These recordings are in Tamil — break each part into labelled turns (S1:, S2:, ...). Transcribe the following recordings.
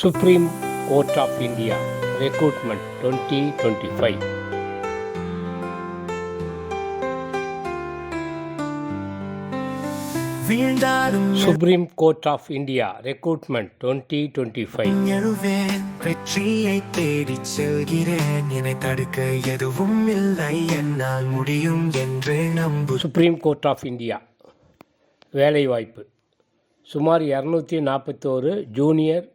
S1: Supreme court of India recruitment twenty twenty five supreme court of India recruitment twenty twenty five
S2: எழுவேன் வெற்றியை தேடிச் செல்கிறேன் என்னை தடுக்க எதுவும் இல்லை என்னால் முடியும் என்று நம்பு
S1: சுப்ரீம் கோர்ட் ஆஃப் இந்தியா வேலைவாய்ப்பு சுமார் இரநூத்தி நாற்பத்தோரு ஜூனியர்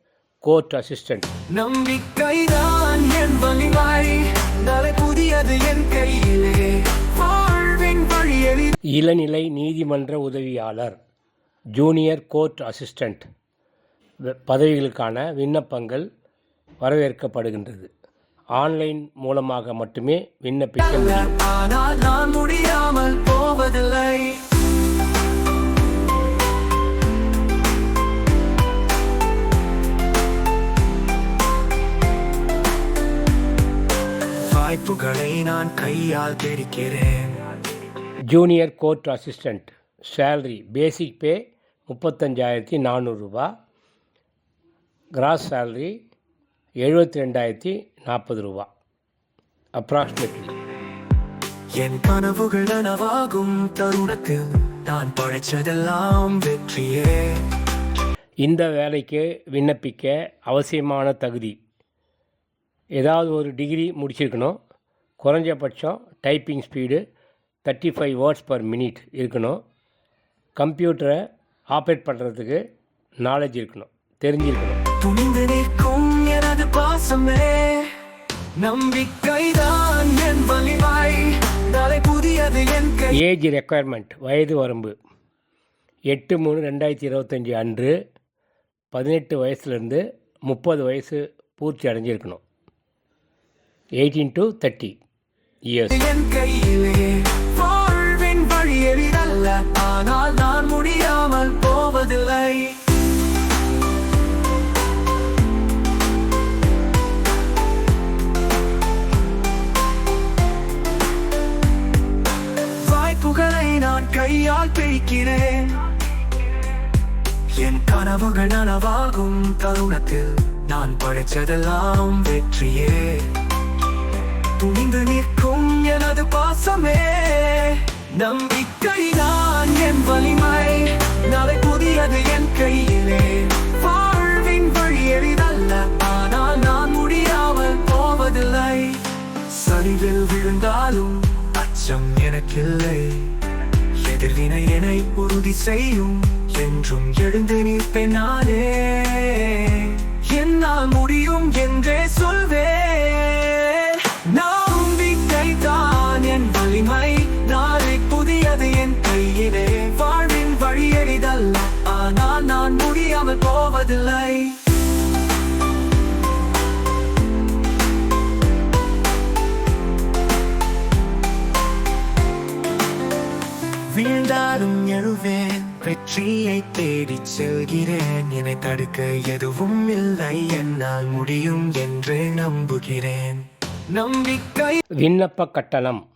S1: கோர்ட் அசிஸ்டன்ட்.
S2: நம்பிக்கைதான் என் வலிமை நாளை புதியது என் கையிலே.
S1: இளநிலை நீதிமன்ற உதவியாளர் ஜூனியர் கோர்ட் அசிஸ்டண்ட் பதவிகளுக்கான விண்ணப்பங்கள் வரவேற்கப்படுகின்றது. ஆன்லைன் மூலமாக மட்டுமே விண்ணப்பிக்க முடியும்.
S2: ஆனால் நான் கையால் பிடிக்கிறேன்
S1: junior court assistant salary basic pay முப்பத்தஞ்சாயிரத்தி நானூறுரூபா கிராஸ் சேலரி எழுபத்தி ரெண்டாயிரத்தி நாற்பது ரூபா. அப்ராக்சிமேட்லி
S2: என் கனவுகள் நனவாகும் தருணத்தில் நான் பழைச்சதெல்லாம் வெற்றியே.
S1: இந்த வேலைக்கு விண்ணப்பிக்க அவசியமான தகுதி. ஏதாவது ஒரு டிகிரி முடிச்சிருக்கணும். குறைஞ்சபட்சம் typing speed thirty five words per minute இருக்கணும். கம்ப்யூட்டரை ஆப்ரேட் பண்ணுறதுக்கு நாலேஜ் இருக்கணும். தெரிஞ்சிருக்கணும்.
S2: துணிந்து நிற்கும் எனது பாசமே. நம்பிக்கைதான் என் வலிமை. நாளை புதியது என்
S1: ஏஜ் ரெக்குயர்மெண்ட் வயது வரம்பு. எட்டு மூணு ரெண்டாயிரத்தி இருபத்தஞ்சி அன்று பதினெட்டு வயசுலேருந்து முப்பது வயசு பூர்த்தி அடைஞ்சிருக்கணும். எயிட்டீன் டு தேர்ட்டி
S2: என் கையிலே வாழ்வின் வழி எளிதல்ல. ஆனால் நான் முடியாமல் போவதில்லை. வாய்ப்புகளை நான் கையால் பிரிக்கிறேன் என் கனவுகள் நனவாகும் தருணத்தில் நான் படைச்சதெல்லாம் வெற்றியே. துணிந்து நீ எனது பாசமே நம்பிக்கை நான் என் வலிமை. நாளை புதியது என் கையிலே. வாழ்வின் வழி எளிதல்ல ஆனால் நான் முடியாமல் போவதில்லை. சரிவில் விழுந்தாலும் அச்சம் எனக்கில்லை. எதிர்வினை என்னை உறுதி செய்யும் என்றும் எழுந்து நிற்பேன் நானே. என்னால் முடியும் என்றே சொல்வேன். நானும் எழுவேன். வெற்றியை தேடிச் செல்கிறேன். என்னை தடுக்க எதுவும் இல்லை. என்னால் முடியும் என்று நம்புகிறேன். நம்பிக்கை.
S1: விண்ணப்ப கட்டணம்.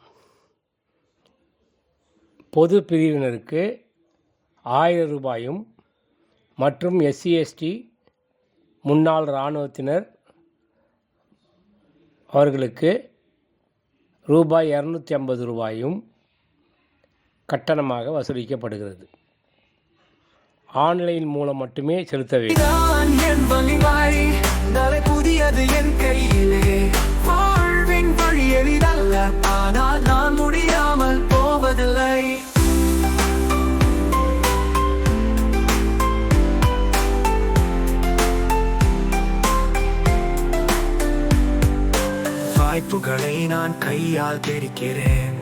S1: பொது பிரிவினருக்கு ஆயிரம் ரூபாயும் மற்றும் எஸ்சி எஸ்டி முன்னாள் இராணுவத்தினர் அவர்களுக்கு ரூபாய் இரநூத்தி ஐம்பது ரூபாயும் கட்டணமாக வசூலிக்கப்படுகிறது. ஆன்லைன் மூலம் மட்டுமே செலுத்த வேண்டும்.
S2: என் எளிதல்ல. முடியாமல் போவதில்லை. வாய்ப்புகளை நான் கையால் தெரிக்கிறேன்.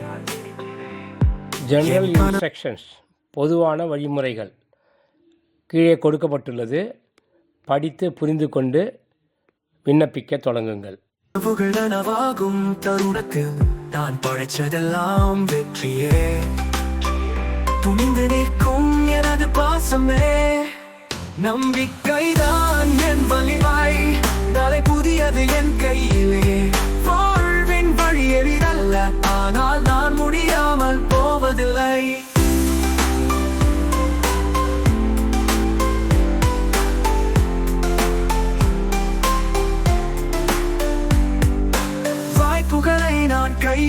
S1: ஜெனரல் இன்ஸ்ட்ரக்ஷன்ஸ் பொதுவான வழிமுறைகள். கீழே கொடுக்கப்பட்டுள்ளது. படித்து புரிந்து கொண்டு விண்ணப்பிக்க தொடங்குங்கள்.
S2: நனவாகும் தருணத்தில் நான் பழைச்சதெல்லாம் வெற்றியே. துணிந்து நிற்கும் எனது பாசமே. நம்பிக்கைதான் என் வலிவாய் நாளை புதியது என் கையிலே. வாழ்வின் வழி எளிதல்ல. ஆனால் நான் முடியாமல்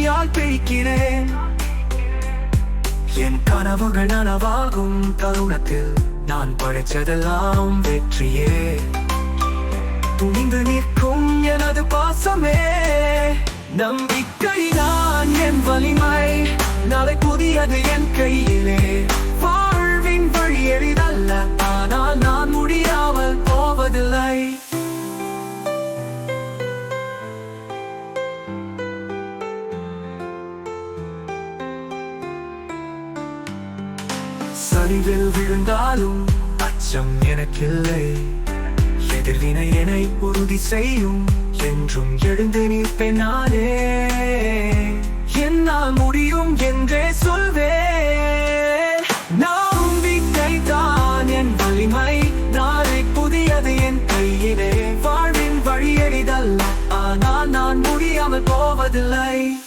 S2: கையால் பிடிக்கிறேன் என் கனவுகள் நனவாகும் தருணத்தில் நான் படைச்சதெல்லாம் வெற்றியே. துணிந்து நிற்கும் எனது பாசமே. நம்பிக்கை நான் என் வலிமை. நாளை புதியது என் கையிலே. வாழ்வின் வழி எளிதான் சரிவில் விழுந்தாலும் அச்சம் எனக்கில்லை. எதிர்வினை என்னை உறுதி செய்யும். என்றும் எழுந்து நிற்பேன் நானே. என்னால் முடியும் என்றே சொல்வே சொல்வேன் நம்பிக்கை தான் என் வலிமை. நாளை புதியது என் கையிலே. வாழ்வின் வழி எளிதல்ல. ஆனால் நான் முடியாமல் போவதில்லை.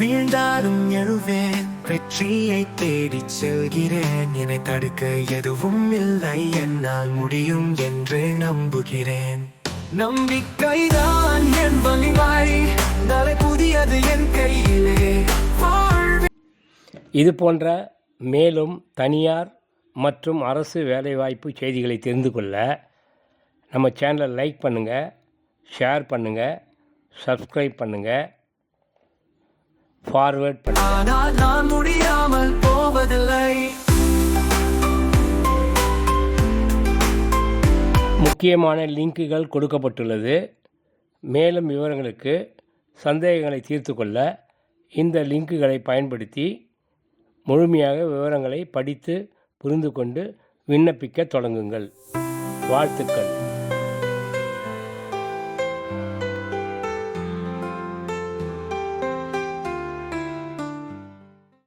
S2: வீழ்ந்தாலும் எழுவேன். வெற்றியை தேடிச் செல்கிறேன். என்னை தடுக்க எதுவும் இல்லை. என்னால் முடியும் என்று நம்புகிறேன். நம்பிக்கைதான் என் வலிவாய் நாளை புதியது என் கையிலே.
S1: இது போன்ற மேலும் தனியார் மற்றும் அரசு வேலைவாய்ப்பு செய்திகளை தெரிந்து கொள்ள நம்ம சேனலை லைக் பண்ணுங்கள் ஷேர் பண்ணுங்கள் சப்ஸ்கிரைப் பண்ணுங்கள் ஃபார்வேர்ட்
S2: ஆனால் நான் முடியாமல் போவதில்லை.
S1: முக்கியமான லிங்க்குகள் கொடுக்கப்பட்டுள்ளது. மேலும் விவரங்களுக்கு சந்தேகங்களை தீர்த்து கொள்ள இந்த லிங்க்குகளை பயன்படுத்தி முழுமையாக விவரங்களை படித்து புரிந்து கொண்டு விண்ணப்பிக்க தொடங்குங்கள். வாழ்த்துக்கள்.